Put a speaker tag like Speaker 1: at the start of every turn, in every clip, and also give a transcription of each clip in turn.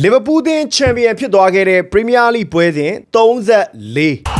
Speaker 1: လီဗာပူးသင်းချန်ပီယံဖြစ်သွားခဲ့တဲ့ပရီးမီးယားလိပွဲစဉ်34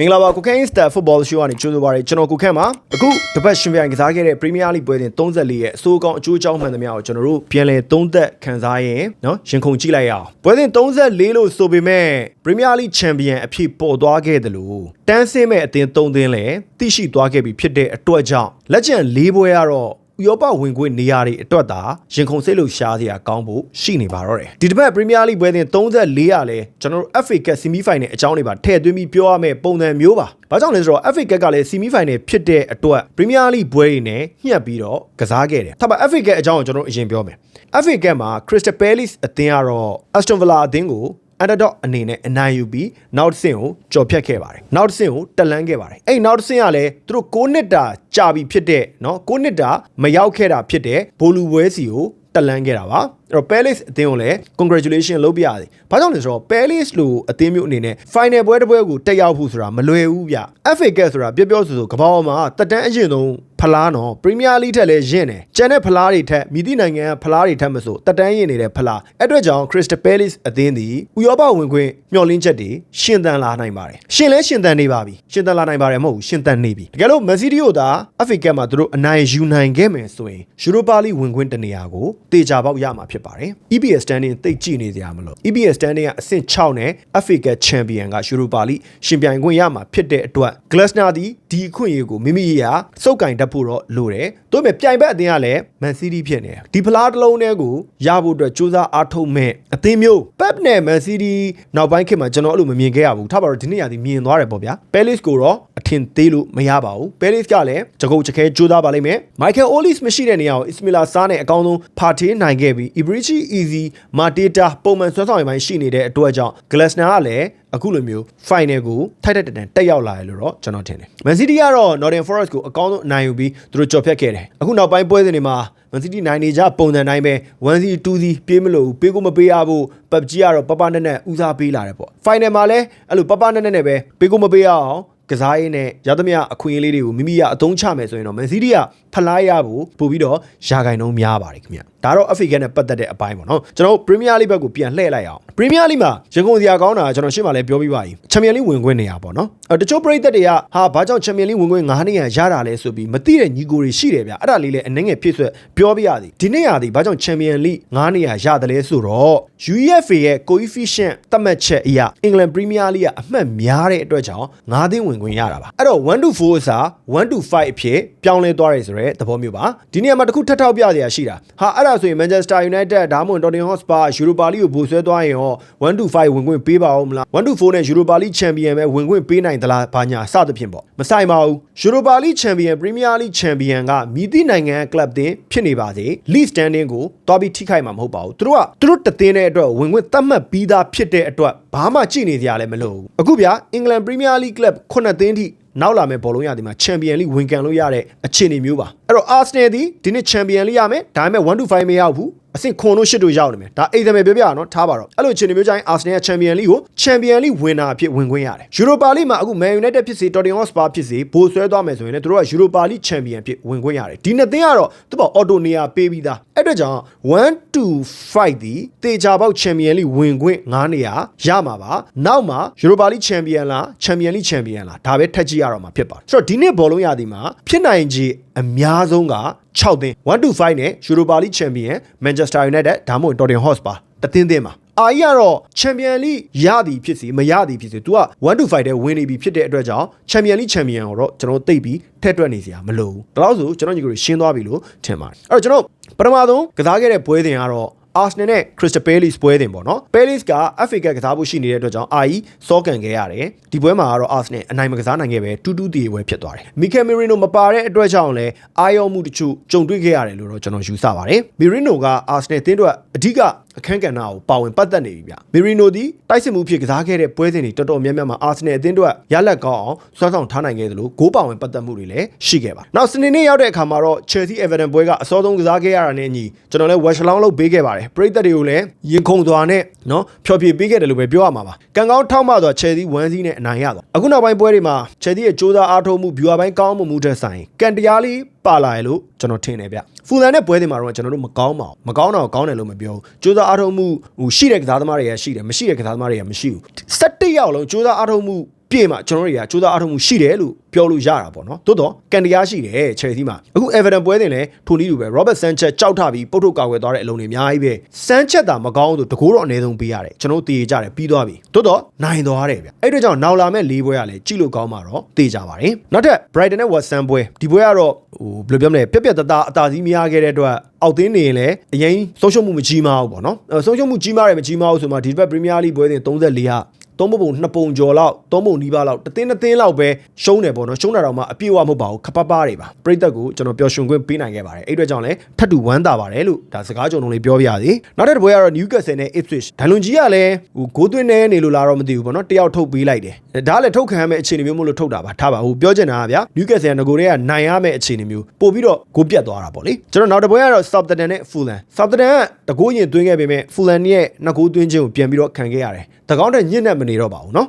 Speaker 1: မင်္ဂလာပါကိုခန့် Insta Football Show ကနေကြိုဆိုပါရစေကျွန်တော်ကိုခန့်ပါအခုတပတ်ရှင်ပြိုင်ကစားခဲ့တဲ့ Premier League ပွဲစဉ်34ရဲ့အဆိုးအကောင်းအကျိုးအကြောင်းမှန်သမျှကိုကျွန်တော်တို့ပြန်လည်သုံးသပ်ခန်းစားရင်နော်ရင်ခုန်ကြည့်လိုက်ရအောင်ပွဲစဉ်34လို့ဆိုပေမဲ့ Premier League Champion အဖြစ်ပေါ်သွားခဲ့တယ်လို့တန်းစင်းမဲ့အသင်း3သင်းလည်းသိရှိသွားခဲ့ပြီဖြစ်တဲ့အတွက်ကြောင့်လက်ကျန်၄ပွဲကတော့ ဥရောပဝင်ခွင့်နေရာတွေအတွက်သာရင်ခုန်စိတ်လို့ရှားစရာကောင်းဖို့ရှိနေပါတော့တယ်ဒီတစ်ပတ်ပရီးမီးယားလိပွဲစဉ်34ရာလဲကျွန်တော်တို့ FA Cup ဆီမီဖိုင်နယ်အကြောင်းတွေပါထည့်သွင်းပြီးပြောရမယ့်ပုံစံမျိုးပါဘာကြောင့်လဲဆိုတော့ FA Cup ကလည်းဆီမီဖိုင်နယ်ဖြစ်တဲ့အတွက်ပရီးမီးယားလိပွဲတွေနဲ့ညှက်ပြီးတော့ကစားခဲ့တယ်ထားပါ FA Cup အကြောင်းကိုကျွန်တော်တို့အရင်ပြောမယ် FA Cup မှာ Crystal Palace အသင်းကတော့ Aston Villa အသင်းကို underdog အနေနဲ့အနိုင်ယူပြီးနောက်တစ်ဆင့်ကိုကြော်ဖြတ်ခဲ့ပါတယ်နောက်တစ်ဆင့်ကိုတက်လန်းခဲ့ပါတယ်အဲ့နောက်တစ်ဆင့်ကလည်းသူတို့6နှစ်တာကြာပြီဖြစ်တဲ့เนาะ6နှစ်တာမရောက်ခဲ့တာဖြစ်တဲ့ဘိုလူပွဲစီကိုတက်လန်းခဲ့တာပါ အဲ့တော့ Palace အသင်းကိုလည်း congratulation လုပ်ပြရတယ်။ဘာကြောင့်လဲဆိုတော့ Palace လိုအသင်းမျိုးအနေနဲ့ final ပွဲတစ်ပွဲကိုတက်ရောက်ဖို့ဆိုတာမလွယ်ဘူးဗျ။ FA Cup ဆိုတာပြောပြောဆိုဆိုကမ္ဘာပေါ်မှာတက်တန်းအရင်ဆုံးဖလားနော် Premier League ထက်လည်းရင့်တယ်။ကျန်တဲ့ဖလားတွေထက်မိသည့်နိုင်ငံကဖလားတွေထက်မဆိုတက်တန်းရင့်နေတဲ့ဖလား။အဲ့အတွက်ကြောင့် Crystal Palace အသင်းသည်ဥရောပဝင်ခွင့်မျှော်လင့်ချက်တွေရှင်သန်လာနိုင်ပါတယ်။ရှင်လဲရှင်သန်နေပါပြီ။ရှင်သန်လာနိုင်ပါတယ်မဟုတ်ဘူးရှင်သန်နေပြီ။တကယ်လို့ Man City တို့သာ FA Cup မှာသူတို့အနိုင်ယူနိုင်ခဲ့မယ်ဆိုရင် Europa League ဝင်ခွင့်တနေရာကိုတေချာပေါက်ရမှာဖြစ်ပါတယ်။ EPL standing တိတ်ကြည့်နေကြရမလို့ EPL standing ကအဆင့်6နဲ့ FA Cup Champion က Europa League ရှင်ပြိုင်ခွင့်ရမှာဖြစ်တဲ့အတွက် Glasner ဒီဒီအခွင့်အရေးကိုမိမိရာစုပ်ကင်တတ်ဖို့တော့လိုတယ်။ဒါပေမဲ့ပြိုင်ဘက်အသင်းကလည်း Man City ဖြစ်နေတယ်။ဒီဖလားတစ်လုံးတည်းကိုရဖို့အတွက်စူးစမ်းအားထုတ်မဲ့အသင်းမျိုး Pep နဲ့ Man City နောက်ပိုင်းခေတ်မှာကျွန်တော်အဲ့လိုမမြင်ခဲ့ရဘူး။ထားပါတော့ဒီနေ့ရာဒီမြင်သွားတယ်ပေါ့ဗျာ။ Palace ကိုတော့အထင်သေးလို့မရပါဘူး။ Palace ကလည်းကြကုတ်ချခဲစူးစမ်းပါလိမ့်မယ်။ Michael Olise မရှိတဲ့နေရာကို Ismaila Sarr နဲ့အကောင်းဆုံးဖာထေးနိုင်ခဲ့ပြီး Ibrichi Easy Mateta ပုံမှန်ဆွဲဆောင်ရပိုင်းရှိနေတဲ့အတွက်ကြောင့် Glasner ကလည်းအခုလိုမျိုး final ကိုထိုက်တဲ့တန်တက်ရောက်လာတယ်လို့တော့ကျွန်တော်ထင်တယ်။ Man City ကတော့ Nottingham Forest ကိုအကောင်းဆုံးအနိုင်ယူပြီးသူတို့ကြော်ဖြတ်ခဲ့တယ်။အခုနောက်ပိုင်းပွဲစဉ်တွေမှာ Man City နိုင်နေကြပုံစံတိုင်းပဲ 1C 2C ပြေးမလို့ပေးကိုမပေးရဘူး PUBG ကတော့ပပနဲ့နဲ့ဦးစားပေးလာတယ်ပေါ့။ final မှာလည်းအဲ့လိုပပနဲ့နဲ့ပဲပေးကိုမပေးရအောင်ကစားရေးနဲ့ရသမျှအခွင့်အရေးလေးတွေကိုမိမိကအသုံးချမယ်ဆိုရင်တော့ Man City ကဖလားရဖို့ပို့ပြီးတော့ရာဂိုင်နှုန်းများပါတယ်ခင်ဗျဒါတော့ Africa နဲ့ပတ်သက်တဲ့အပိုင်းပေါ့နော်ကျွန်တော် Premier League ဘက်ကိုပြန်လှည့်လိုက်အောင် Premier League မှာရန်ကုန်စရာကောင်းတာကျွန်တော်ရှင်းမှလည်းပြောပြီးပါပြီ Champion League ဝင်ခွင့်နေရပေါ့နော်အဲတချို့ပရိသတ်တွေကဟာဘာကြောင့် Champion League ဝင်ခွင့်9နှစ်ရရတာလဲဆိုပြီးမသိတဲ့ညီကိုတွေရှိတယ်ဗျအဲ့ဒါလေးလည်းအနှငယ်ဖြစ်ဆွဲပြောပြရသည်ဒီနေ့ရသည်ဘာကြောင့် Champion League 9နှစ်ရရတယ်လဲဆိုတော့ UEFA ရဲ့ coefficient သတ်မှတ်ချက်အရ England Premier League ကအမှတ်များတဲ့အတွက်ကြောင့်9သင်းဝင်ခွင့်ရတာပါအဲ့တော့1 to 4အစား1 to 5အဖြစ်ပြောင်းလဲသွားတယ်ဆိုတဲ့သဘောမျိုးပါဒီနေရာမှာတစ်ခုထပ်ထောက်ပြစရာရှိတာဟာအဲ့ဒါဆိုရင် Manchester United ဒါမှမဟုတ် Tottenham Hotspur Europa League ကိုဘိုးဆွဲသွားရင်ရော1 to 5ဝင်ခွင့်ပေးပါဦးမလား1 to 4နဲ့ Europa League Champion ပဲဝင်ခွင့်ပေးနိုင်သလားဘာညာစသဖြင့်ပေါ့မဆိုင်ပါဘူး Europa League Champion Premier League Champion ကမြည်သည့်နိုင်ငံကလပ်တင်ဖြစ်နေပါစေ League Standing ကိုတွားပြီးထိခိုက်မှာမဟုတ်ပါဘူးသူတို့ကသူတို့တသင်းတဲ့အတွက်ဝင်ခွင့်သတ်မှတ်ပြီးသားဖြစ်တဲ့အတွက်ဘာမှကြည့်နေစရာလည်းမလိုဘူးအခုဗျာ England Premier League Club 9သင်းထိ နောက်လာမယ့်ဘောလုံးရသည်မှာချန်ပီယံလိဝင်ကန်လို့ရတဲ့အခြေအနေမျိုးပါအဲ့တော့ Arsenal ဒီဒီနေ့ချန်ပီယံလိရမယ်ဒါပေမဲ့1 to 5မရောက်ဘူးအဆင့်ခွန်တို့ရှစ်တို့ရောက်နေမယ်ဒါအိမ်သမယ်ပြောပြရအောင်ထားပါတော့အဲ့လိုအခြေအနေမျိုးတိုင်း Arsenal ကချန်ပီယံလိကိုချန်ပီယံလိဝင်တာအဖြစ်ဝင်ခွင့်ရတယ် Europa League မှာအခု Man United ဖြစ်စေ Tottenham Hotspur ဖြစ်စေဘိုးဆွဲသွားမယ်ဆိုရင်လည်းသူတို့က Europa League Champion ဖြစ်ဝင်ခွင့်ရတယ်ဒီနှစ်သင်းကတော့သူ့ဘော auto နေရာပေးပြီးသားအဲ့အတွက်ကြောင့်1 to 5ဒီတေချာပေါက် Champion League ဝင်ခွင့်9နေရာရမှာပါနောက်မှာ Europa League Champion လား Champion League Champion လားဒါပဲထက်ကြည့်ရတော့မှာဖြစ်ပါတယ်ဆိုတော့ဒီနှစ်ဘောလုံးရသည်မှာဖြစ်နိုင်ခြေ အများဆုံးက6သင်း1 to 5နဲ့ Europa League Champion Manchester United ဒါမှမဟုတ် Tottenham Hotspur တသင်းသင်းမှာအာကြီးကတော့ချန်ပီယံလိရသည်ဖြစ်စီမရသည်ဖြစ်စီ तू က1 to 5တဲ့ဝင်နေပြီဖြစ်တဲ့အတွက်ကြောင့်ချန်ပီယံလိချန်ပီယံကိုတော့ကျွန်တော်သိပြီးထက်တွက်နေစရာမလိုဘူးဒါလို့ဆိုကျွန်တော်ညီကိုရှင်းသွားပြီလို့ထင်ပါတယ်အဲ့တော့ကျွန်တော်ပထမဆုံးကစားခဲ့တဲ့ပွဲစဉ်ကတော့ Arsenal နဲ့ Crystal Palace ပွဲတင်ပေါ့နော် Palace က FA Cup ကစားဖို့ရှိနေတဲ့အတွက်ကြောင့် RE စောကန်ခဲ့ရတယ်ဒီပွဲမှာကတော့ Arsenal အနိုင်မကစားနိုင်ခဲ့ပဲ2-2တည်ပွဲဖြစ်သွားတယ် Mikel Merino မပါတဲ့အတွက်ကြောင့်လည်းအာရုံမှုတချို့ကြုံတွေ့ခဲ့ရတယ်လို့တော့ကျွန်တော်ယူဆပါတယ် Merino က Arsenal တင်းအတွက်အဓိက အခန်းကဏ္ဍကိုပါဝင်ပတ်သက်နေပြီဗျ။ Merino ဒီတိုက်စစ်မှုဖြစ်ကစားခဲ့တဲ့ပွဲစဉ်တွေတော်တော်များများမှာ Arsenal အသင်းတို့ရလက်ကောင်းအောင်စွမ်းဆောင်ထားနိုင်ခဲ့သလိုဂိုးပါဝင်ပတ်သက်မှုတွေလည်းရှိခဲ့ပါ။နောက်စနေနေ့ရောက်တဲ့အခါမှာတော့ Chelsea Everton ပွဲကအစောဆုံးကစားခဲ့ရတာနဲ့အညီကျွန်တော်လည်း West Long လုပ်ပေးခဲ့ပါတယ်။ပရိသတ်တွေကိုလည်းရင်ခုန်သွားနဲ့နော်ဖျော်ဖြေပေးခဲ့တယ်လို့ပဲပြောရမှာပါ။ကံကောင်းထောက်မှသွား Chelsea 1စီးနဲ့အနိုင်ရသွား။အခုနောက်ပိုင်းပွဲတွေမှာ Chelsea ရဲ့စ조사အားထုတ်မှု viewer ပိုင်းကောင်းမှုမှုထက်ဆိုင်ကံတရားလေး ပပါလာရလို့ကျွန်တော်ထင်တယ်ဗျဖူလန်နဲ့ပွဲတင်မှာတော့ကျွန်တော်တို့မကောင်းပါဘူးမကောင်းတော့ကောင်းတယ်လို့မပြောဘူးကြိုးစားအားထုတ်မှုဟိုရှိတဲ့ကစားသမားတွေကရှိတယ်မရှိတဲ့ကစားသမားတွေကမရှိဘူး17ရောက်လုံးကြိုးစားအားထုတ်မှု ပြေမှာကျွန်တော်တို့တွေကကြိုးစားအားထုတ်မှုရှိတယ်လို့ပြောလို့ရတာပေါ့နော်တိုးတော့ကန်တရားရှိတယ်ချယ်ဆီမှာအခု Everton ပွဲတင်လဲထိုနည်းတူပဲ Robert Sanchez ကြောက်ထပြီးပုတ်ထုတ်ကာကွယ်သွားတဲ့အလုံးတွေအများကြီးပဲ Sanchez တာမကောင်းဆိုတကိုးတော့အနည်းဆုံးပေးရတယ်ကျွန်တော်တည်ကြတယ်ပြီးသွားပြီတိုးတော့နိုင်သွားတယ်ဗျအဲ့အတွက်ကြောင့်နောက်လာမဲ့၄ပွဲကလည်းကြည့်လို့ကောင်းမှာတော့တည်ကြပါတယ်နောက်ထပ် Brighton နဲ့ West Ham ပွဲဒီပွဲကတော့ဟိုဘယ်လိုပြောမလဲပြက်ပြက်တသားအသာစီးများခဲ့တဲ့အတွက်အောက်သင်းနေရင်လည်းအရင်ဆုံးရှုံးမှုမကြီးမားဘူးပေါ့နော်အဲဆုံးရှုံးမှုကြီးမားတယ်မကြီးမားဘူးဆိုမှဒီဘက် Premier League ပွဲစဉ်34ဟာ သုံးပုံနှစ်ပုံကျော်လောက်သုံးပုံနီးပါးလောက်တစ်သင်းတစ်သင်းလောက်ပဲရှုံးတယ်ပေါ့နော်ရှုံးတာတော့မှအပြည့်အဝမဟုတ်ပါဘူးခပပတွေပါပြိသက်ကိုကျွန်တော်ပျော်ရွှင်ခွင့်ပေးနိုင်ခဲ့ပါတယ်အဲ့အတွက်ကြောင့်လည်းထပ်တူဝမ်းသာပါတယ်လို့ဒါစကားကြုံလုံးလေးပြောပြရစီနောက်တစ်ပွဲကတော့ Newcastle နဲ့ Ipswich ဒိုင်လွန်ကြီးကလည်းဟိုဂိုးသွင်းနေနေလို့လာတော့မသိဘူးပေါ့နော်တယောက်ထုတ်ပေးလိုက်တယ်ဒါကလည်းထုတ်ခံရမယ့်အခြေအနေမျိုးမလို့ထုတ်တာပါထားပါဟိုပြောချင်တာကဗျာ Newcastle ကငကိုတွေကနိုင်ရမယ့်အခြေအနေမျိုးပို့ပြီးတော့ဂိုးပြတ်သွားတာပေါ့လေကျွန်တော်နောက်တစ်ပွဲကတော့ Southampton နဲ့ Fulham Southampton ကတကိုးရင်သွင်းခဲ့ပေမဲ့ Fulham ရဲ့နှစ်ဂိုးသွင်းခြင်းကိုပြန်ပြီးတော့ခံခဲ့ရတယ်တကောင်းတဲ့ညစ်နဲ့မနေတော့ပါဘူးနော်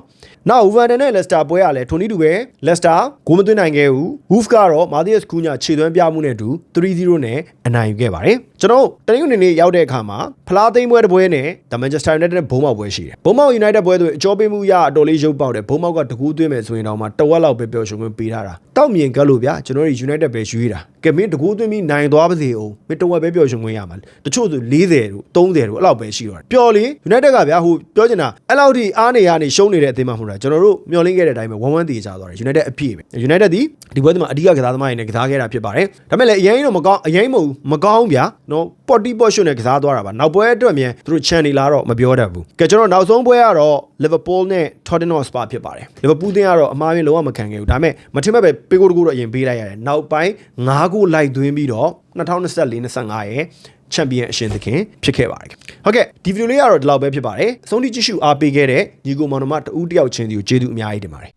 Speaker 1: နောက် Wolverhampton နဲ့ Leicester ပွဲကလည်းထိုနည်းတူပဲ Leicester ဂိုးမသွင်းနိုင်ခဲ့ဘူး Wolves ကတော့ Matthias Cunha ခြေသွမ်းပြမှုနဲ့အတူ3-0နဲ့ အနိုင်ယူခဲ့ပါတယ်ကျွန်တော်တနင်္ဂနွေနေ့ရောက်တဲ့အခါမှာဖလားသိမ်းပွဲတစ်ပွဲနဲ့ The Manchester United နဲ့ဘုံမောက်ပွဲရှိတယ်ဘုံမောက် United ပွဲဆိုရင်အကျော်ပေးမှုရအတော်လေးရုပ်ပေါက်တယ်ဘုံမောက်ကတကူးသွင်းမယ်ဆိုရင်တော့မှတဝက်လောက်ပဲပျော်ရွှင်ခွင့်ပေးထားတာတောက်မြင်ကလို့ဗျာကျွန်တော်တို့ United ပဲရွေးတာကဲမင်းတကူးသွင်းပြီးနိုင်သွားပါစေအောင်မင်းတဝက်ပဲပျော်ရွှင်ခွင့်ရမှာတချို့ဆို40တို့30တို့အဲ့လောက်ပဲရှိတော့တယ်ပျော်လေ United ကဗျာဟိုပြောချင်တာအဲ့လောက်ထိအားနေရနေရှုံးနေတဲ့အသင်းမှမဟုတ်တာကျွန်တော်တို့မျှော်လင့်ခဲ့တဲ့အတိုင်းပဲဝမ်းဝမ်းတည်ကြသွားတယ် United အပြည့်ပဲ United ဒီဒီပွဲမှာအဓိကကစားသမားတွေနဲ့ကစားခဲ့တာဖြစ်ပါတယ်ဒါပေမဲ့လည်းအရင်တော့မကောင်းအရင်မဟုတ်မကောင်းဗျာနော်ပေါ်တီပေါ်ရှုနဲ့ကစားသွားတာပါနောက်ပွဲအတွက်မြန်သူတို့ channel လာတော့မပြောတတ်ဘူးကဲကျွန်တော်နောက်ဆုံးပွဲကတော့ Liverpool နဲ့ Tottenham Hotspur ဖြစ်ပါတယ် Liverpool တင်းကတော့အမှားရင်းလုံးဝမခံခဲ့ဘူးဒါပေမဲ့မထင်မဲ့ပဲပေးကိုတကူတော့အရင်ပေးလိုက်ရတယ်နောက်ပိုင်း9ခုလိုက်သွင်းပြီးတော့2024-25ရဲ့ချန်ပီယံအရှင်သခင်ဖြစ်ခဲ့ပါတယ်ဟုတ်ကဲ့ဒီဗီဒီယိုလေးကတော့ဒီလောက်ပဲဖြစ်ပါတယ်အဆုံးထိကြည့်ရှုအားပေးခဲ့တဲ့ညီကိုမောင်နှမတဦးတယောက်ချင်းစီကိုကျေးဇူးအများကြီးတင်ပါတယ်